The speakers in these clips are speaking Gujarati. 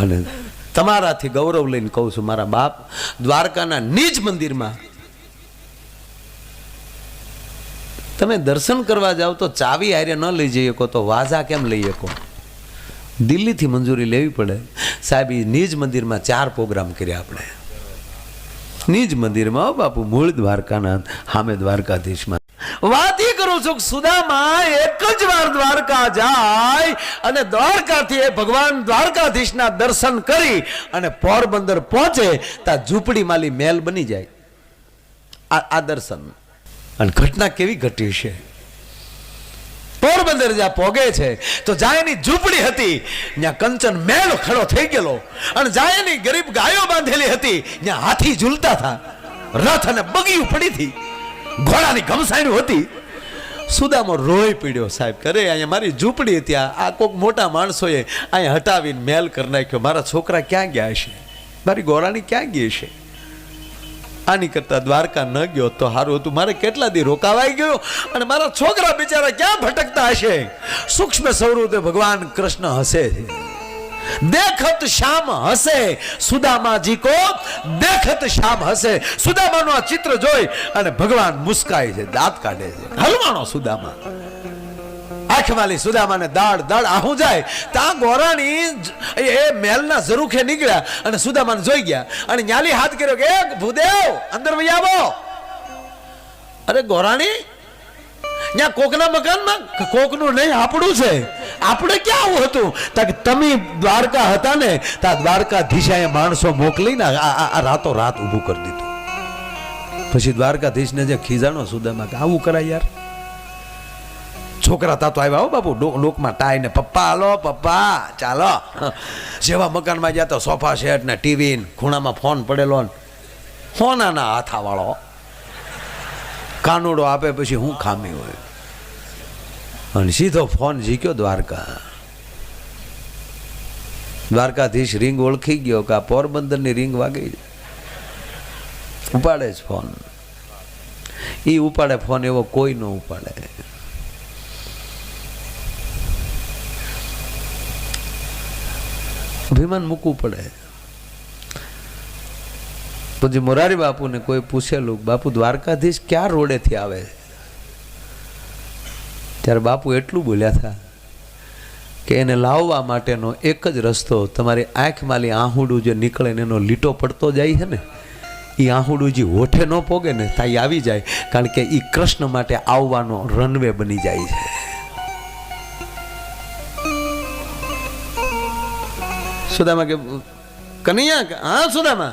અને તમારાથી ગૌરવ લઈને કહું છું, મારા બાપ દ્વારકાના નિજ મંદિરમાં. તમે દર્શન કરવા જાઓ તો ચાવી આર્ય ન લઈ જઈ શકો, તો વાઝા કેમ લઈ શકો? દિલ્હીથી મંજૂરી લેવી પડે. સાહેબ એ નિજ મંદિરમાં ચાર પ્રોગ્રામ કર્યા આપણે. નિજ મંદિરમાં બાપુ, મૂળ દ્વારકાના સામે દ્વારકાધીશમાં. વાત એ કરું છું કે સુદામા એક જ વાર દ્વારકા જાય અને દ્વારકાથી એ ભગવાન દ્વારકાધીશના દર્શન કરી અને પોરબંદર પહોંચે ત્યાં ઝૂંપડી માલી મહેલ બની જાય. આ આ દર્શન. અને ઘટના કેવી ઘટી છે? પોરબંદર જ્યાં પોગે છે, તો જાયની ઝૂંપડી હતી, ત્યાં કંચન મેળ ખડો થઈ ગયેલો. અને જાયની ગરીબ ગાયો બાંધેલી હતી, ત્યાં હાથી ઝૂલતા હતા. રથ અને બગીયું પડી હતી. ઘોડાની ઘમસાણી હતી. સુદામો રોય પીડ્યો, સાહેબ, કરે, અહીંયા મારી ઝૂંપડી ત્યાં આ કોક મોટા માણસોએ અહીંયા હટાવીને મેલ કરી નાખ્યો. મારા છોકરા ક્યાં ગયા હશે? મારી ગોળાની ક્યાં ગઈ છે આની કરતા દ્વારકા ન ગયો તો સારું હતું. મારે કેટલા દી રોકાવાઈ ગયો અને મારા છોકરા બિચારા ક્યાં ભટકતા હશે? સૂક્ષ્મ સ્વરૂપે ભગવાન કૃષ્ણ છે દેખત શામ હસે સુદામાજી કો દેખત શામ હસે સુદામાનું આ ચિત્ર જોઈ અને ભગવાન મુસ્કાય છે, દાંત કાઢે છે. હલવાણો સુદામા. આંખવાલી સુદામાને દાડ દાડ આહું જાય. ત્યાં ગોરાણી એ મહેલના ઝરૂખે નીકળ્યા અને સુદામાને જોઈ ગયા અને ન્યાલી હાથ કર્યો કે ભૂદેવ, અંદર વહી આવો. અરે ગોરાણી ત્યાં કોકના મકાનમાં? કોકનું નહીં, આપણું છે. આપણે ક્યાં આવું હતું? તા તમે દ્વારકા હતા ને ત્યાં દ્વારકાધીશાએ માણસો મોકલીને આ રાતો રાત ઊભું કરી દીધું. પછી દ્વારકાધીશને જે ખીજાણો સુદામાં કે, આવું કરાય યાર. છોકરા તાતો આવ્યા હો બાપુ લોકમાં ટાઈ ને, પપ્પા, હાલો, પપ્પા, ચાલો. જેવા મકાનમાં ગયા તો સોફા સેટ ને ટીવી ખૂણામાં ફોન પડેલો ને, ફોનાના હાથાવાળો. કાનુડો આપે પછી હું ખામી હોય. અને સીધો ફોન જીક્યો દ્વારકા દ્વારકાધીશ રિંગ ઓળખી ગયો કે આ પોરબંદરની રિંગ વાગી ઉપાડે જ ફોન એ ઉપાડે ફોન એવો કોઈ ન ઉપાડે અભિમાન મૂકવું પડે પછી મોરારી બાપુને કોઈ પૂછેલું બાપુ દ્વારકાધીશ ક્યાં રોડેથી આવે ત્યારે બાપુ એટલું બોલ્યા હતા કે એને લાવવા માટેનો એક જ રસ્તો, તમારી આંખમાંલી આહુડું જે નીકળે ને એનો લીટો પડતો જાય છે ને એ આહુડું જે હોઠે ન પોગે ને ત્યાં આવી જાય, કારણ કે એ કૃષ્ણ માટે આવવાનો રનવે બની જાય છે. સુદામા કે, કનૈયા, હા સુદામા.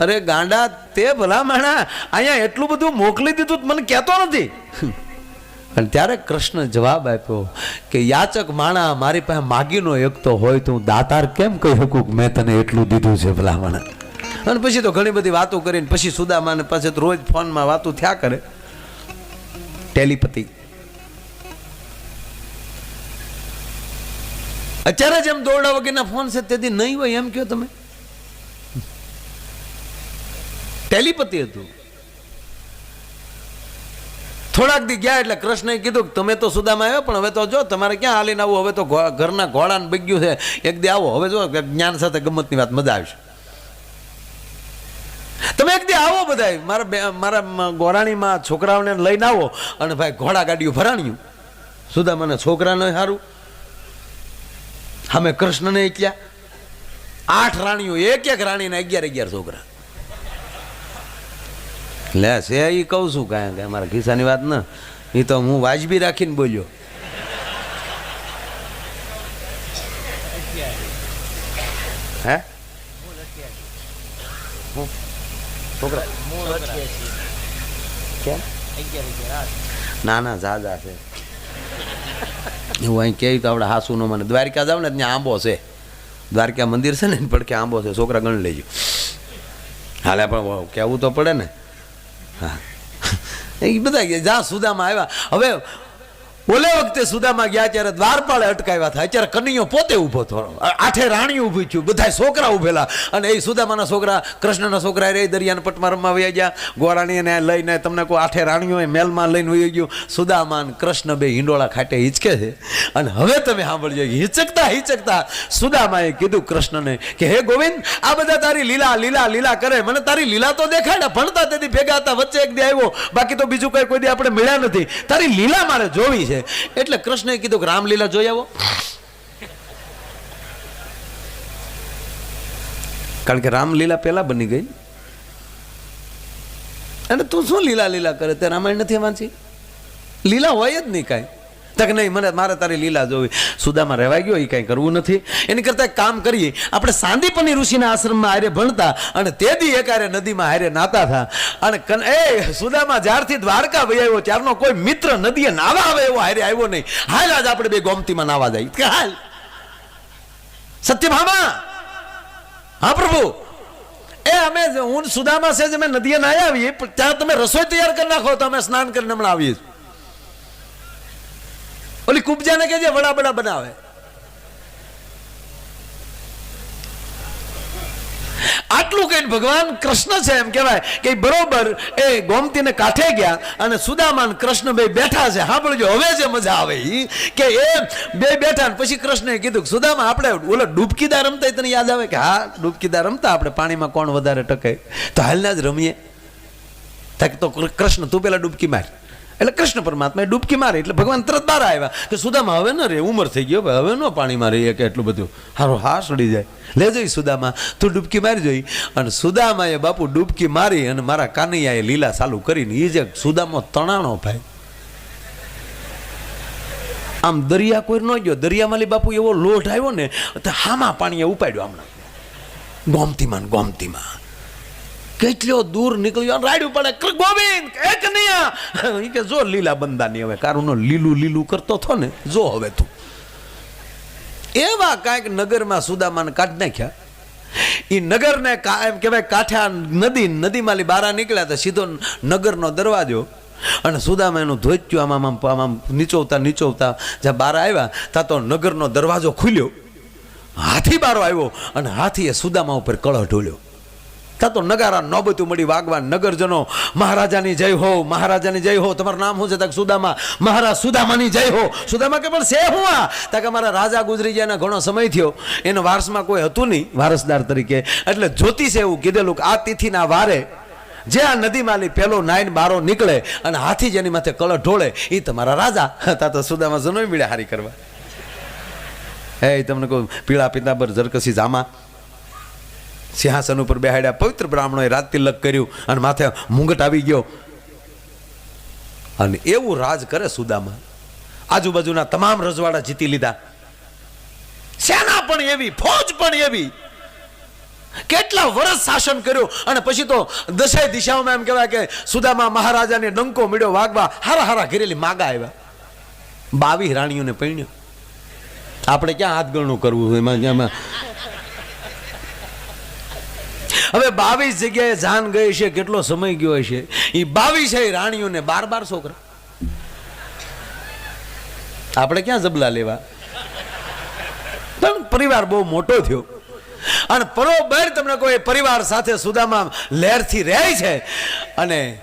અરે ગાંડા, તે ભલા માણા, અહીંયા એટલું બધું મોકલી દીધું મને કહેતો નથી. અને ત્યારે કૃષ્ણ જવાબ આપ્યો કે, યાચક માણા મારી પાસે માગીનો એક તો હોય તો હું દાતાર કેમ કહી શકું મેં તને એટલું દીધું છે ભલામાણા? અને પછી તો ઘણી બધી વાતો કરીને પછી સુદામાને પાસે તો રોજ ફોનમાં વાતો થયા કરે. ટેલિપતિ. અત્યારે જેમ દોરડા વગેરેના ફોન છે તેથી નહીં હોય એમ કહો તમે. ટેલિપતિ હતું. થોડાક દી ગયા એટલે કૃષ્ણએ કીધું કે તમે તો સુદામાં આવ્યો, પણ હવે તો જો, તમારે ક્યાં હાલીને આવું? હવે તો ઘરના ઘોડાને બગ્યું છે. એક દી આવો. હવે જો જ્ઞાન સાથે ગમતની વાત મજા આવશે. તમે એક દી આવો બધાય. મારા મારા ગોરાણીમાં છોકરાઓને લઈને આવો. અને ભાઈ ઘોડા ગાડીઓ ભરાણ્યું. સુદામાને છોકરાને સારું અમે કૃષ્ણને એકલ્યા આઠ રાણીઓ એક એક રાણીને અગિયાર અગિયાર છોકરા. લે, છે એ કહું છું કાંઈ કાંઈ મારા ખિસ્સાની વાત ન. એ તો હું વાજબી રાખીને બોલ્યો. હે? છોકરા? ના ના ઝાઝા છે. હું અહીં કહે તો આપણે હાસુ નો મને. દ્વારકા જાવ ને ત્યાં આંબો છે. દ્વારકા મંદિર છે ને પડખે આંબો છે. છોકરા ગણ લેજો. હાલે પણ કહેવું તો પડે ને. એ બધા જ્યાં સુદામાં આવ્યા. હવે ઓલે વખતે સુદામાં ગયા ત્યારે દ્વારપાળે અટકાવ્યા હતા અત્યારે કનૈયો પોતે ઊભો થયો. આઠે રાણી ઊભી થયું. બધા છોકરા ઊભેલા. અને એ સુદામાના છોકરા, કૃષ્ણના છોકરા રે દરિયાના પટમાં રમવા વહી ગયા. ગોરાણીને લઈને તમને કોઈ આઠે રાણીઓ મેલમાં લઈને વહી ગયું. સુદામાન કૃષ્ણ બે હિંડોળા ખાટે હિંચકે છે. અને હવે તમે સાંભળજો, હિંચકતા હિંચકતા. સુદામાએ કીધું કૃષ્ણને કે, હે ગોવિંદ, આ બધા તારી લીલા લીલા લીલા કરે. મને તારી લીલા તો દેખાડે ભણતા તેથી ભેગા હતા, વચ્ચે એક દે આવ્યો. બાકી તો બીજું કઈ કોઈ દે આપણે મળ્યા નથી. તારી લીલા મારે જોવી છે. એટલે કૃષ્ણએ કીધું કે રામલીલા જોઈ આવો. કારણ કે રામલીલા પહેલા બની ગઈ. અને તું શું લીલા લીલા કરે? તે રામાયણ નથી વાંચી? લીલા હોય જ નહીં કાંઈ. તક નહીં. મને મારે તારી લીલા જોવી. સુદામાં રહેવાઈ ગયો એ કાંઈ કરવું નથી. એની કરતાં કામ કરીએ. આપણે સાંદીપની ઋષિના આશ્રમમાં હારે ભણતા અને તે દી એકારે નદીમાં હારે નાતા હતા. અને એ, સુદામાં જ્યારથી દ્વારકા ભાઈ આવ્યો, ત્યારનો કોઈ મિત્ર નદીએ નાવા આવે એવો હારે આવ્યો નહીં. હાલ આજ આપણે બે ગોમતીમાં નાવા જાય. કે હાલ. સત્યભામા! હા, પ્રભુ. એ, અમે હું સુદામા છે જ અમે નદીએ નાહી આવીએ ત્યાં તમે રસોઈ તૈયાર કરી નાખો, તો અમે સ્નાન કરીને હમણાં આવીએ. ઓલી કુબજાને કે જે વડા બડા બનાવે. આટલું કહીને ભગવાન કૃષ્ણ છે એમ કહેવાય કે બરોબર એ ગોમતીને કાંઠે ગયા અને સુદામાન કૃષ્ણભાઈ બેઠા છે. સાંભળજો હવે જે મજા આવે કે એ બે બેઠા ને પછી કૃષ્ણએ કીધું સુદામા, આપણે ઓલો ડૂબકીદાર રમતા તને યાદ આવે કે હા, ડૂબકીદાર રમતા, આપણે પાણીમાં કોણ વધારે ટકે? તો હાલના જ રમીએ. તો કૃષ્ણ, તું પેલા ડૂબકી માર. એટલે કૃષ્ણ પરમાત્માએ ડૂબકી મારી એટલે ભગવાન તરત બહાર આવ્યા. કે સુદામા હવે ન રે ઉંમર થઈ ગયો ભાઈ, હવે ન પાણીમાં રહીએ કે એટલું બધું. હારો હા સડી જાય. લે જઈ સુદામા તું ડૂબકી મારી જોઈ. અને સુદામાએ બાપુ ડૂબકી મારી અને મારા કાનૈયાએ લીલા ચાલુ કરીને એ જે સુદામો તણાણો ભાઈ. આમ દરિયા કોઈ ન ગયો. દરિયામાલી બાપુ એવો લોટ આવ્યો ને તો હામાં પાણીએ ઉપાડ્યો હમણાં ગોમતીમાં ગોમતીમાં. કેટલો દૂર નીકળ્યો રાડ્યું પડે. "કૃ- ગોવિંદ, એક નહીં ઈ કે જો લીલા બંદાની હવે, કારુનો લીલું લીલું કરતો થો ને, જો હવે તું. એવા કાંઈક નગરમાં સુદામાને કાઢ નાખ્યા. એ નગરને એમ કહેવાય કાંઠા નદી, નદીમાંથી બારા નીકળ્યા તો સીધો નગરનો દરવાજો. અને સુદામા એનું ધોચ્યું આમ આમ આમ નીચોવતા નીચોવતા જ્યાં બાર આવ્યા, ત્યાં તો નગરનો દરવાજો ખુલ્યો. હાથી બારો આવ્યો અને હાથીએ સુદામા ઉપર કળહ ઢોલ્યો. ત્યાં તો નગારા નોબતું મળી વાગવા નગરજનો, મહારાજાની જય હો, મહારાજાની જય હો, તમારું નામ શું છે? તક સુદામા, મહારાજ સુદામાની જય હો. સુદામા કે પણ સે હું આ? તક અમારા રાજા ગુજરી ગયા ઘણો સમય થયો. એનો વારસમાં કોઈ હતું નહીં, વારસદાર તરીકે. એટલે જ્યોતિષે એવું કીધેલું કે આ તિથિના વારે જે આ નદીમાંથી પેલો નાઈન બારો નીકળે અને હાથી જેની માથે કળ ઢોળે એ તમારા રાજા. તા તો સુદામા જનોય મળ્યા હારી કરવા. હે તમને કહું, પીળા પિતાંબર જરકસી જામા. સિંહાસન ઉપર બેહાડ્યા. પવિત્ર બ્રાહ્મણોએ રાત તિલક કર્યું અને માથે મુંગટ આવી ગયો. અને એવું રાજ કરે સુદામા. આજુબાજુના તમામ રજવાડા જીતી લીધા. સેના પણ એવી, ફોજ પણ એવી. કેટલા વર્ષ શાસન કર્યું અને પછી તો દસે દિશાઓમાં એમ કહેવાય કે સુદામા મહારાજાને ડંકો મળ્યો વાગવા હારા હારા ઘેરેલી માગા આવ્યા. બાવીસ રાણીઓને પૈણ્યો. આપણે ક્યાં હાથ ગણું કરવું એમાં હવે બાવીસ જગ્યાએ જાન ગઈ છે, કેટલો સમય ગયો હશે? એ બાવીસ રાણીઓને બાર બાર છોકરા. આપણે ક્યાં જબલા લેવા? પણ પરિવાર બહુ મોટો થયો. અને બરોબર તમને કોઈ પરિવાર સાથે સુદામાં લહેરથી રહે છે? અને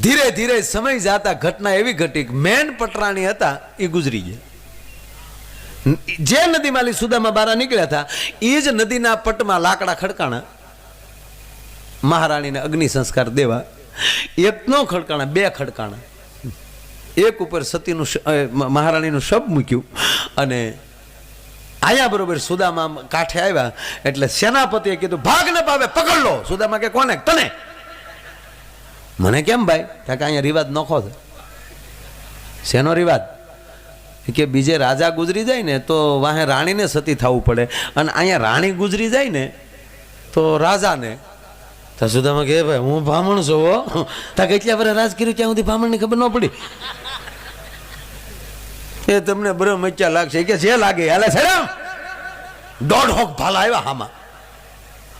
ધીરે ધીરે સમય જાતા ઘટના એવી ઘટી મેન પટરાણી હતા એ ગુજરી ગયા. જે નદીમાંથી સુદામા બારા નીકળ્યા હતા એ જ નદીના પટમાં લાકડા ખડકાણા, મહારાણીને અગ્નિ સંસ્કાર દેવા એક નો ખડકાણા, બે ખડકાણા. એક ઉપર સતીનું મહારાણીનું શબ મૂક્યું અને આયા બરોબર સુદામા કાંઠે આવ્યા, એટલે સેનાપતિએ કીધું, ભાગ ન પાવે પકડ લો. સુદામા કે, કોને? તને? મને કેમ ભાઈ? કારણ કે અહીંયા રિવાજ નોખો છે. શેનો રિવાજ? કે બીજે રાજા ગુજરી જાય ને તો વાહે રાણીને સતી થવું પડે. અને અહીંયા રાણી ગુજરી જાય ને તો રાજાને તો સુદામા કે ભાઈ, હું બ્રાહ્મણ છું હો. તા કેટલા વર્ષ રાજ કર્યું ત્યાં સુધી બ્રાહ્મણની ખબર ન પડી? એ તમને બ્રહ્મ મચ્યા લાગશે. કે જે લાગે, હાલે છે દોઢ હોક ભાલા આવ્યા હામાં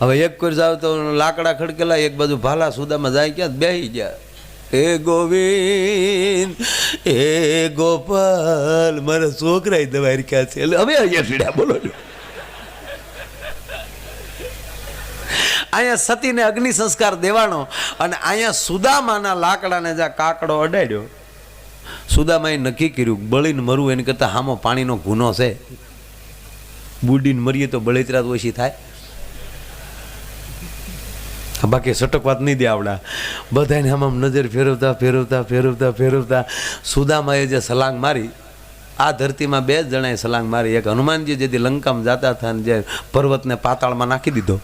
હવે એક કોઈ જાવ તો લાકડા ખડકેલા, એક બાજુ ભાલા સુદામાં જાય ક્યાં? બેહી ગયા. એ ગોવિંદ, હે ગોપાલ, મારા છોકરા દવાઈ ક્યાં છે. એટલે હવે અહીંયા સીડ્યા બોલો છો. અહીંયા સતીને અગ્નિ સંસ્કાર દેવાનો અને અહીંયા સુદામાના લાકડાને જ્યાં કાકડો અડાડ્યો. સુદામાએ નક્કી કર્યું, બળીને મરવું એને કરતાં હામો પાણીનો ગુનો છે. બુડીને મરીએ તો બળેતરા ઓછી થાય. બાકી સટકવાત નહીં દે આવડા. બધાને આમ આમ નજર ફેરવતા ફેરવતા ફેરવતા ફેરવતા સુદામાએ જે સલાંગ મારી, આ ધરતીમાં બે જ જણાએ સલાંગ મારી. એક હનુમાનજી જેથી લંકામાં જતા હતા અને જે પર્વતને પાતાળમાં નાખી દીધો.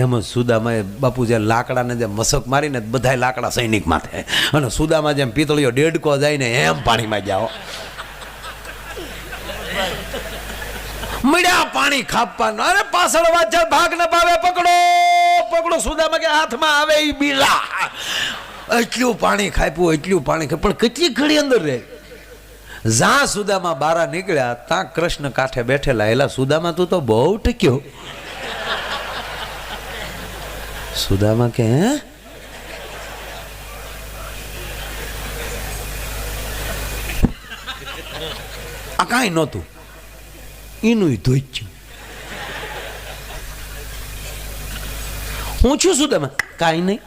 એમાં સુદામાએ બાપુ જે લાકડાને જે મસક મારીને બધાય લાકડા સૈનિક માથે અને સુદામાં જેમ પિતળીઓ ડેડકો જાય ને એમ પાણીમાં જાઓ. મળ્યા પાણી ખાપવાનું. અરે પાછળ વાંચા ભાગ ન પાવે પકડો! પકડો સુદામાં કે હાથમાં આવે એ બીલા. એટલું પાણી ખાપ્યું એટલું પાણી ખાય. પણ કેટલી ઘડી અંદર રહે? જ્યાં સુદામાં બારા નીકળ્યા, ત્યાં કૃષ્ણ કાંઠે બેઠેલા. એલા, સુદામાં, તું તો બહુ ટક્યો. સુદામા કે આ કાંઈ નહોતું. એનું ધોઈ હું છું શું તમે? કાંઈ નહીં.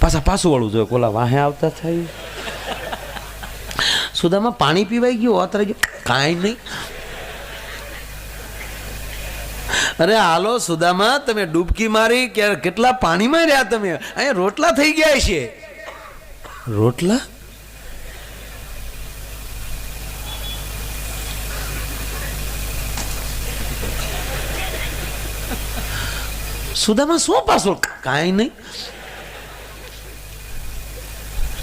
પાછા પાછું વાળું જોઈએ કોલા વાહે આવતા થાય સુદામાં પાણી પીવાઈ ગયું અત્યારે ગયું. કાંઈ નહીં. અરે હાલો સુદામાં, તમે ડૂબકી મારી કે કેટલા પાણીમાં રહ્યા તમે? અહીંયા રોટલા થઈ ગયા છે. રોટલા? સુદામા શું પાછું? કાંઈ નહીં.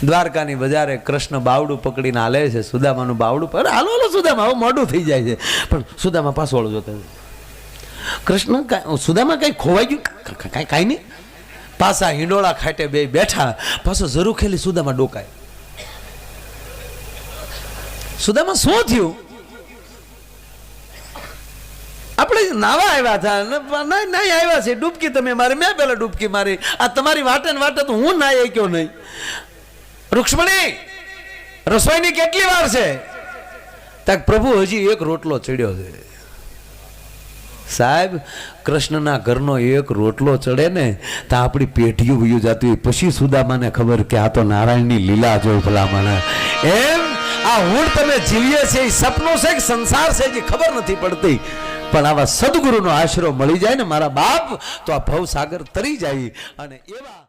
દ્વારકાની બજારે કૃષ્ણ બાવડું પકડીને હાલે છે, સુદામાનું બાવડું પર હાલો હાલો, સુદામા, હવે મોઢું થઈ જાય છે. પણ સુદામા પાછળ જોતા કૃષ્ણ સુદામા કઈ ખોવાઈ ગયું? કાંઈ કાંઈ નહીં. પાછા હિંડોળા ખાટે બે બેઠા. પાછો જરૂર ખેલી સુદામા ડોકાય. સુદામા શું થયું? આપણે નાવા આવ્યા હતા. નહીં નહીં આવ્યા છે. ડૂબકી તમે મારી, મેં પેલા ડૂબકી મારી. આ તમારી વાટે ને વાટે તો હું નાય ગયો નહીં. રૂક્ષ્મણી, રસોઈની કેટલી વાર છે? તક પ્રભુ હજી એક રોટલો ચડ્યો છે. સાહેબ, કૃષ્ણના ઘરનો એક રોટલો ચડે ને, તો આપણી પેઢીયું વયું જતી હોય. પછી સુદામાને ખબર કે આ તો નારાયણની લીલા જોઈ ભલામણ. એમ, આ હું તમે જીવીએ છે એ સપનું છે કે સંસાર છે જે ખબર નથી પડતી. પણ આવા સદગુરુનો આશરો મળી જાય ને મારા બાપ, તો આ ભવસાગર તરી જાય. અને એવા